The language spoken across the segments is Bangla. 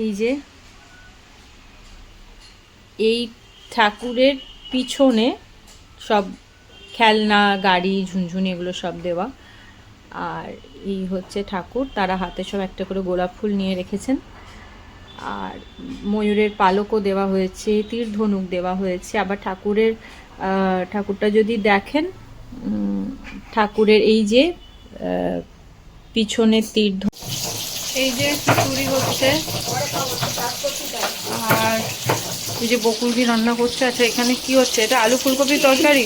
এই যে, এই ঠাকুরের পিছনে সব খেলনা, গাড়ি, ঝুনঝুনি এগুলো সব দেওয়া। আর এই হচ্ছে ঠাকুর, তারা হাতে সব একটা করে গোলাপ ফুল নিয়ে রেখেছেন। আর ময়ূরের পালকও দেওয়া হয়েছে, তীর ধনুক দেওয়া হয়েছে। আবার ঠাকুরের ঠাকুরটা যদি দেখেন ঠাকুরের এই যে পিছনে তীর এই যে খিচুড়ি হচ্ছে, আর এই যে বকুলদি রান্না করছে আচ্ছা এখানে কি হচ্ছে? এটা আলু ফুলকপির তরকারি?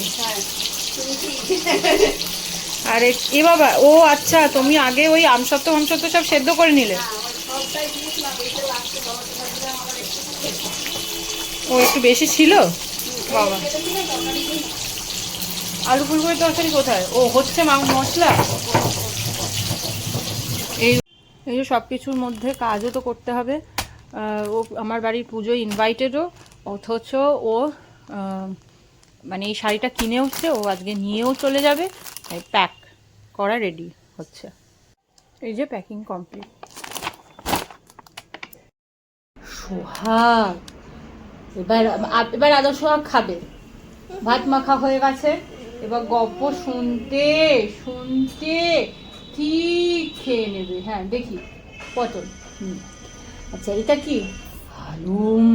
আর এ- বাবা, ও আচ্ছা তুমি আগে ওই আমসত্ব আমসত্ব সব সেদ্ধ করে নিলে। ও একটু বেশি ছিল? বাবা। আলু ফুলকপির তরকারি কোথায়? ও হচ্ছে মশলা? এই যে সব কিছুর মধ্যে কাজও তো করতে হবে। ও আমার বাড়ির পুজো ইনভাইটেডও অথচ ও মানে এই শাড়িটা কিনে কিনেওছে ও আজকে নিয়েও চলে যাবে, তাই প্যাক করা রেডি হচ্ছে। এই যে প্যাকিং কমপ্লিট সোহাগ, এবার এবার আদর সোহাগ খাবে। ভাত মাখা হয়ে গেছে, এবার গল্প শুনতে শুনতে। ঠিক খেয়ে নেবে? হ্যাঁ দেখি। পটল। হুম। আচ্ছা এটা কি? হালুম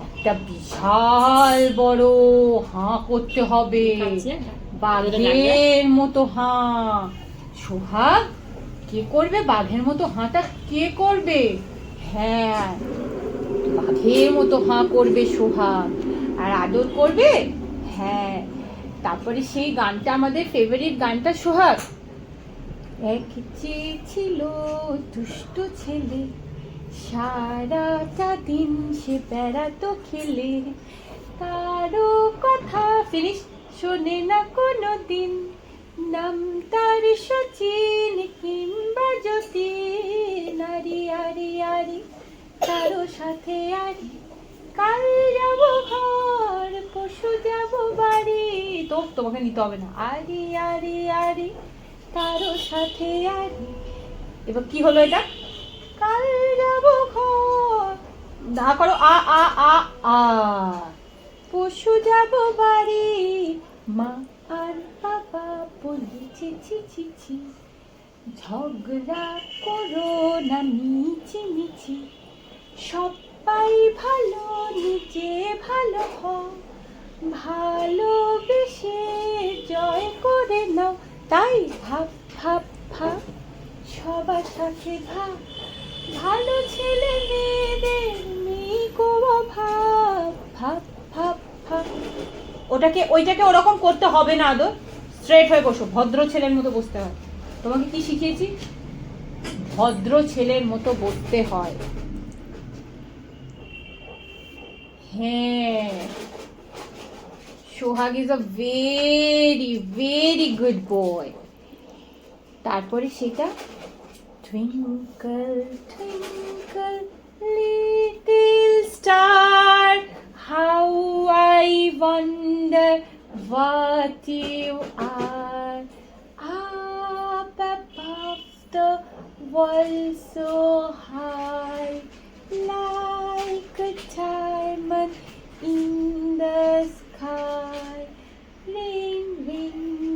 একটা বিশাল বড় হাঁ করতে হবে। বাঘের মতো হাঁ। সোহাগ কে করবে? বাঘের মতো হাঁটা কে করবে? হ্যাঁ বাঘের মতো হাঁ করবে সোহাগ। আর আদর করবে? হ্যাঁ। তারপরে সেই গানটা আমাদের ফেভারিট গানটা সোহাগ। এক চেয়ে ছিল দুষ্ট ছেলে, সারাটা দিন সে বেড়াতো খেলে। কারও কথা ফিনিশ শোনে না কোনো দিন। নাম তার সচিন কিংবা যতীন। আরি আরি আরি কারও সাথে আরি। কাল যাব ঘর পশু যাব বাড়ি। তো, তোমাকে নিতে হবে না। আরি আরি আরি কারও সাথে আরি। এবার কি হলো এটা? কাল যাব দা করো আ আ আ আ। পশু যাব বাড়ি। মা আর বাবা বলেছে ছি ছি ছি। ঝগড়া করো না, মিছি মিছি। সবাই ভালো, নিজে ভালো হও। ভালোবেসে জয় করে নাও। তাই ভাব ভাব ভাব, সবার সাথে ভাব। ভালো ছেলে মেয়েদের কোনো ভাব ভাব ভাব ভাব। ওটাকে, ওইটাকে ওরকম করতে হবে না, আদর। স্ট্রেট হয়ে বসো, ভদ্র ছেলের মতো বসতে হয়। তোমাকে কি শিখিয়েছি? ভদ্র ছেলের মতো বসতে হয়। হ্যাঁ। Sohag is a very very good boy তারপরে সেটা twinkle twinkle little star how I wonder what you are up above the world so high like a diamond in the sky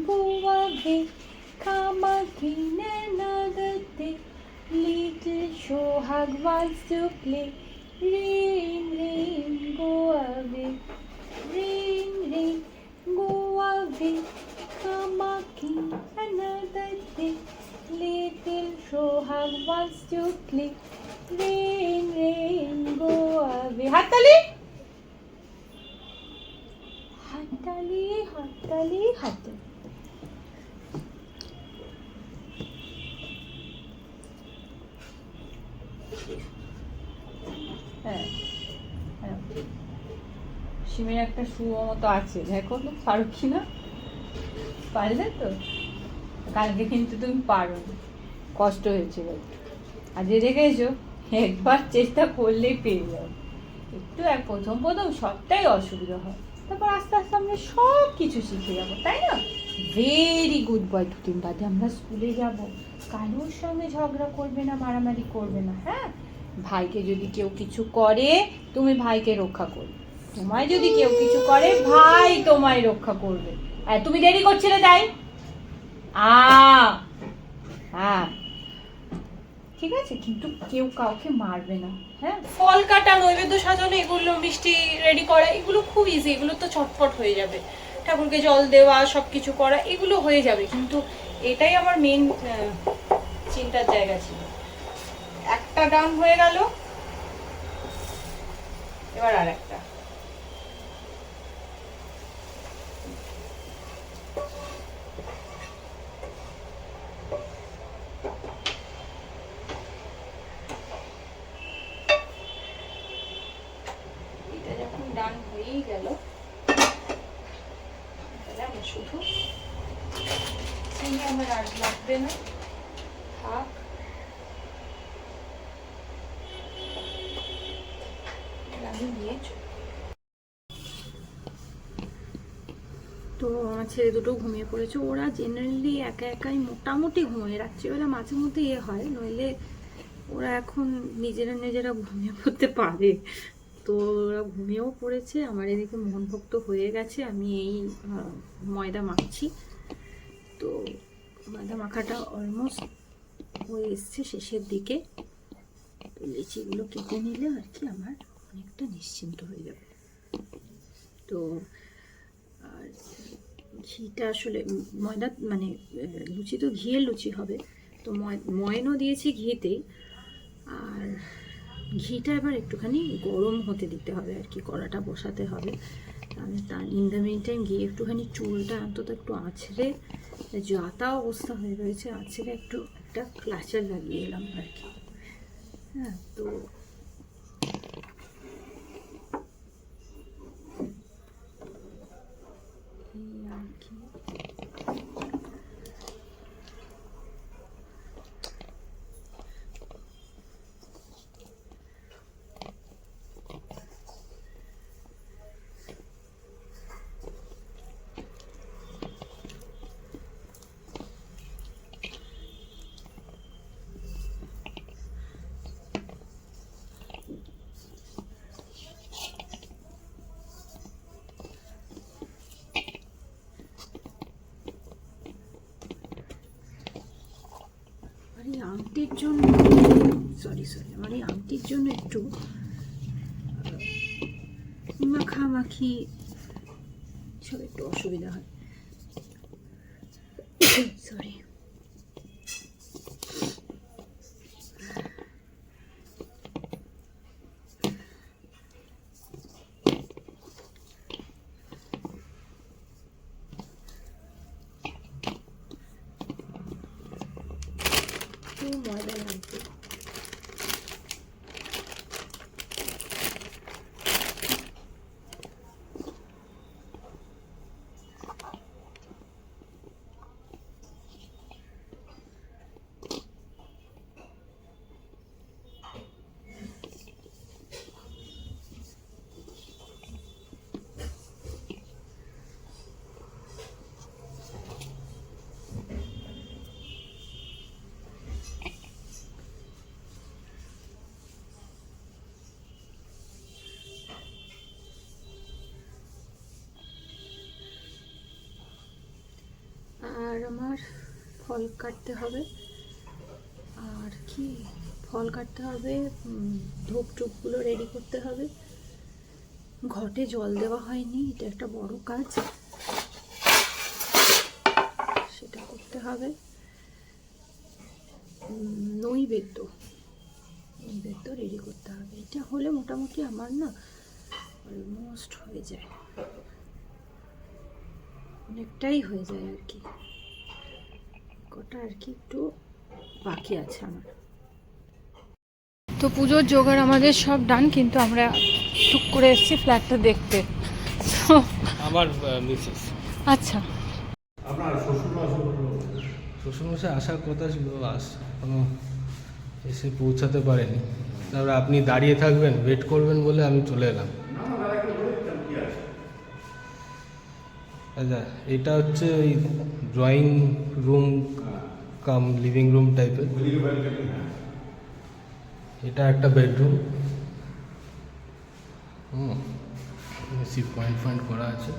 go away come again another day little Shohag wants to play. Rain rain go away rain rain go away come again another day little Shohag wants to play হ্যাঁ। হ্যাঁ। সিমের একটা শুয়ো মতো আছে। দেখো তো পারো কি না? পারলে তো? কালকে কিন্তু তুমি পারো। কষ্ট হয়েছিল একটু আজ রেখেছো একবার চেষ্টা করলেই পেয়ে যাও একটু এক প্রথম প্রথম সবটাই অসুবিধা হয়। তারপর আস্তে আস্তে আমরা সব কিছু শিখে যাব, তাই না? ভেরি গুড বয় দুদিন বাদে আমরা স্কুলে যাব। কারোর সঙ্গে ঝগড়া করবে না, মারামারি করবে না হ্যাঁ? ভাইকে যদি কেউ কিছু করে, তুমি ভাইকে রক্ষা করবে। তোমায় যদি কেউ কিছু করে, ভাই তোমায় রক্ষা করবে। তুমি দেরি করছিলে তাই? ঠিক আছে, কিন্তু কেউ কাউকে মারবে না হ্যাঁ? ফল কাটা, নৈবেদ্য সাজানো, এগুলো মিষ্টি রেডি করা, এগুলো খুব ইজি এগুলো তো চটপট হয়ে যাবে। ঠাকুরকে জল দেওয়া সব কিছু করা, এগুলো হয়ে যাবে। কিন্তু এটাই আমার মেন চিন্তার জায়গা ছিল। একটা ডান হয়ে গেল। এবার আর একটা। ডান হয়েই শুধু আমার আর লাগবে না। থাক। তো আমার ছেলে দুটো ঘুমিয়ে পড়েছে। ওরা জেনারেলি একা একাই মোটামুটি ঘুমিয়ে। রাত্রিবেলা মাঝে মধ্যে ইয়ে হয়, নইলে ওরা এখন নিজেরা নিজেরা ঘুমিয়ে পড়তে পারে। তো ওরা ঘুমিয়েও পড়েছে, আমার এদিকে মন ভক্ত হয়ে গেছে, আমি এই ময়দা মাখছি। তো ময়দা মাখাটা অলমোস্ট হয়ে এসছে শেষের দিকে। লিচিগুলো কেটে নিলে আর কি আমার। অনেকটা নিশ্চিন্ত হয়ে যাবে। তো, আর ঘিটা আসলে ময়দা মানে লুচি তো ঘিয়ের লুচি হবে। তো ময়, ময়নও দিয়েছি ঘিতে। আর ঘিটা এবার একটুখানি গরম হতে দিতে হবে আর কি, কড়াটা বসাতে হবে। আমি তার ইন দ্য মেন টাইম গিয়ে একটুখানি চুলটা অন্তত একটু আছড়ে যাতা অবস্থা হয়ে রয়েছে আছড়ে একটু একটা ক্লাচার লাগিয়ে এলাম আর কি। হ্যাঁ তো এই আর কি আমার এই আংটির জন্য সরি সরি আমার এই আংটির জন্য একটু মাখামাখি, সব একটু অসুবিধা হয়। সরি একটু ময়দা লাগবে আর আমার ফল কাটতে হবে। আর কি? ফল কাটতে হবে ধূপ টুপগুলো রেডি করতে হবে। ঘটে জল দেওয়া হয়নি, এটা একটা বড় কাজ। সেটা করতে হবে। নৈবেদ্য। নৈবেদ্য রেডি করতে হবে। এটা হলে মোটামুটি আমার না অলমোস্ট হয়ে যায়। অনেকটাই হয়ে যায় আর কি। কটা আর কি একটু বাকি আছে আমার। তো পুজোর জোগাড় আমাদের সব ডান কিন্তু আমরা টুক করে এসেছি ফ্ল্যাটটা দেখতে। আমার মিসেস আচ্ছা। আপনার শ্বশুরমশাই আসার কথা ছিল আস এখনও এসে পৌঁছাতে পারেনি। তারপরে আপনি দাঁড়িয়ে থাকবেন ওয়েট করবেন বলে আমি চলে এলাম। আচ্ছা এটা হচ্ছে ওই drawing room cum living room টাইপের এটা একটা bedroom hmm AC point point করা আছে।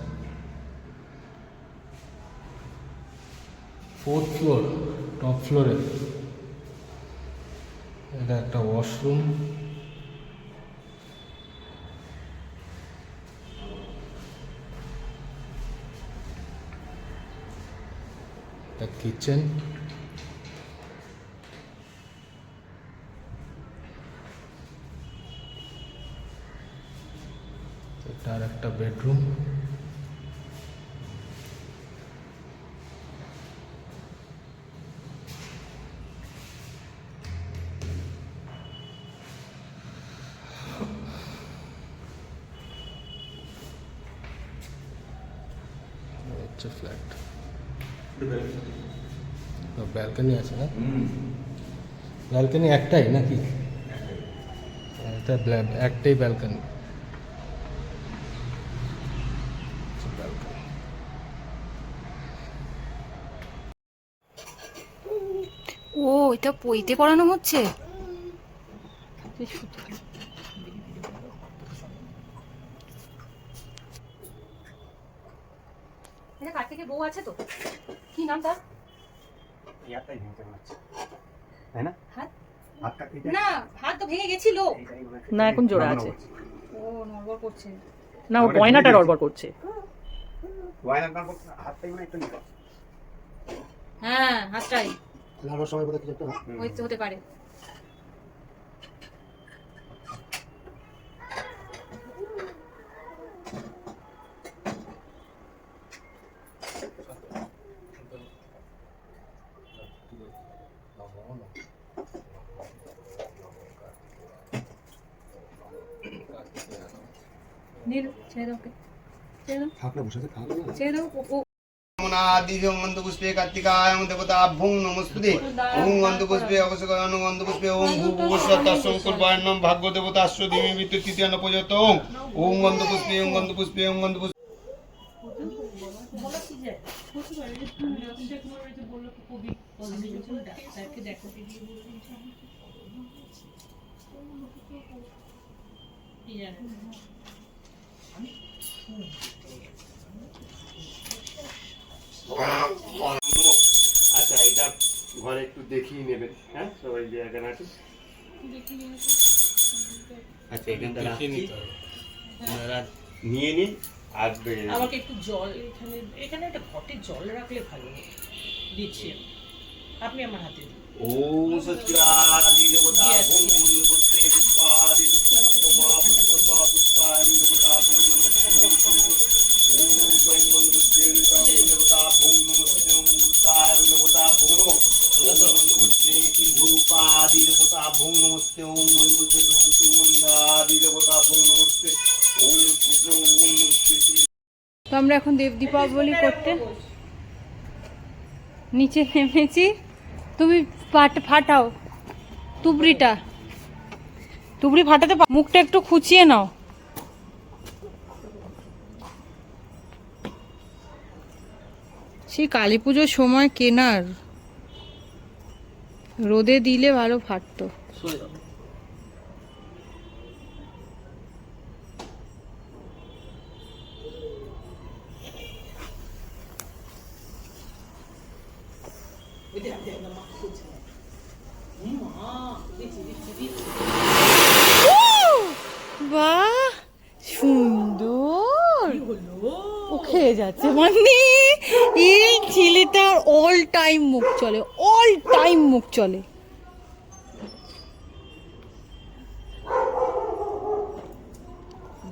ফোর্থ ফ্লোর টপ ফ্লোরে এটা একটা ওয়াশরুম একটা কিচেন এটা আর একটা বেডরুম ব্যালকনি আছে না? ব্যালকনি একটাই নাকি? এটা একটাই ব্যালকনি ও এটা পইতে পড়ানো হচ্ছে? এটা কার থেকে বউ আছে তো? কি নাম তার? ভেঙে তাই না? হাত? না হাত তো ভেঙে গেছিল। না, এখন জোড়া আছে। ও নড়বড় করছে। না ও গয়নাটা ঝুলে রড়বড় করছে? হাতটাই মনে হয় একটু। হ্যাঁ হাতটাই। লাগানোর সময় বোধহয় কিছু একটা ওই তো হতে পারে নীল ছেড়ে দাও ছেড়ে দাও। থাকলে বসে দাও কার্তিকায়ং দেবতাভ্যং নমস্তুতে। ওং গন্ধপুষ্পে অবশ্যকরণ গন্ধপুষ্পে ওং ভূভুবস্বত্তং কুর্বাণ্যম ভাগ্য দেবতাশ্র ধিমি বিদ্যুৎ তৃতীয় প্রযত ওং। ওং গন্ধপুষ্পে ওং গন্ধপুষ্পে ওং গন্ধপুষ্পে আচ্ছা এটা ঘরে একটু দেখিয়ে নেবেন হ্যাঁ সবাই যে এখানে আছে আচ্ছা এখানটা নিয়ে নিন আর বে- আমাকে একটু জল এখানে এখানে একটা ঘটে জল রাখলে ভালো দিচ্ছি আপনি আমার হাতে দিন ওং সচিরাদি দেবতা নমস্তে দেবতা নমস্তে নমস্তে তো আমরা এখন দেব দীপাবলি করতে। নিচে নেমেছি। তুমি ফাটাও। তুবড়িটা। তুবড়ি ফাটাতে মুখটা একটু খুঁচিয়ে নাও। সেই কালী পুজোর সময় কেনার। রোদে দিলে ভালো ফাটতো। ও খেয়ে যাচ্ছে। মানে এই ছেলেটার অল টাইম মুখ চলে অল টাইম মুখ চলে।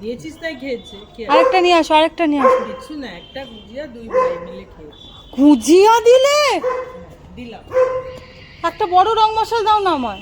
দিয়েছিস তাই খেয়েছে? আরেকটা নিয়ে আসো আরেকটা নিয়ে কিছু না একটা গুজিয়া দুই ভাই মিলে খেয়েছে। গুজিয়া দিলে? হ্যাঁ, দিলাম। একটা বড় রং মশলা দাও না আমার